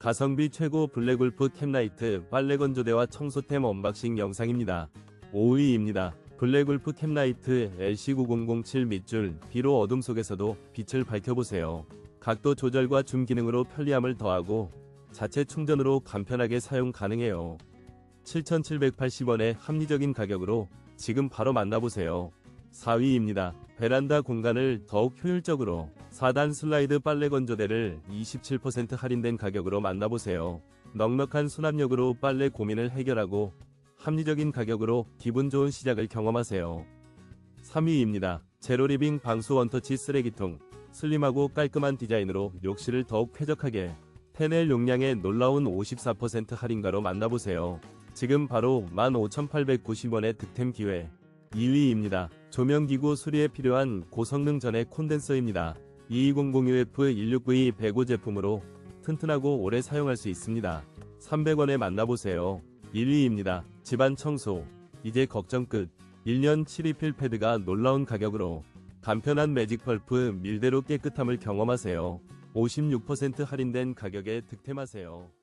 가성비 최고 블랙울프 캡라이트 빨래 건조대와 청소템 언박싱 영상입니다. 5위입니다. 블랙울프 캡라이트 LC9007 밑줄 비로 어둠 속에서도 빛을 밝혀보세요. 각도 조절과 줌 기능으로 편리함을 더하고 자체 충전으로 간편하게 사용 가능해요. 7,780원의 합리적인 가격으로 지금 바로 만나보세요. 4위입니다. 베란다 공간을 더욱 효율적으로 4단 슬라이드 빨래 건조대를 27% 할인된 가격으로 만나보세요. 넉넉한 수납력으로 빨래 고민을 해결하고 합리적인 가격으로 기분 좋은 시작을 경험하세요. 3위입니다. 제로리빙 방수 원터치 쓰레기통 슬림하고 깔끔한 디자인으로 욕실을 더욱 쾌적하게 테넬 용량의 놀라운 54% 할인가로 만나보세요. 지금 바로 15,890원의 득템 기회. 2위입니다. 조명기구 수리에 필요한 고성능 전의 콘덴서입니다. 2200UF1692 105 제품으로 튼튼하고 오래 사용할 수 있습니다. 300원에 만나보세요. 1위입니다. 집안 청소. 이제 걱정 끝. 1년 7리필 패드가 놀라운 가격으로 간편한 매직 펄프 밀대로 깨끗함을 경험하세요. 56% 할인된 가격에 득템하세요.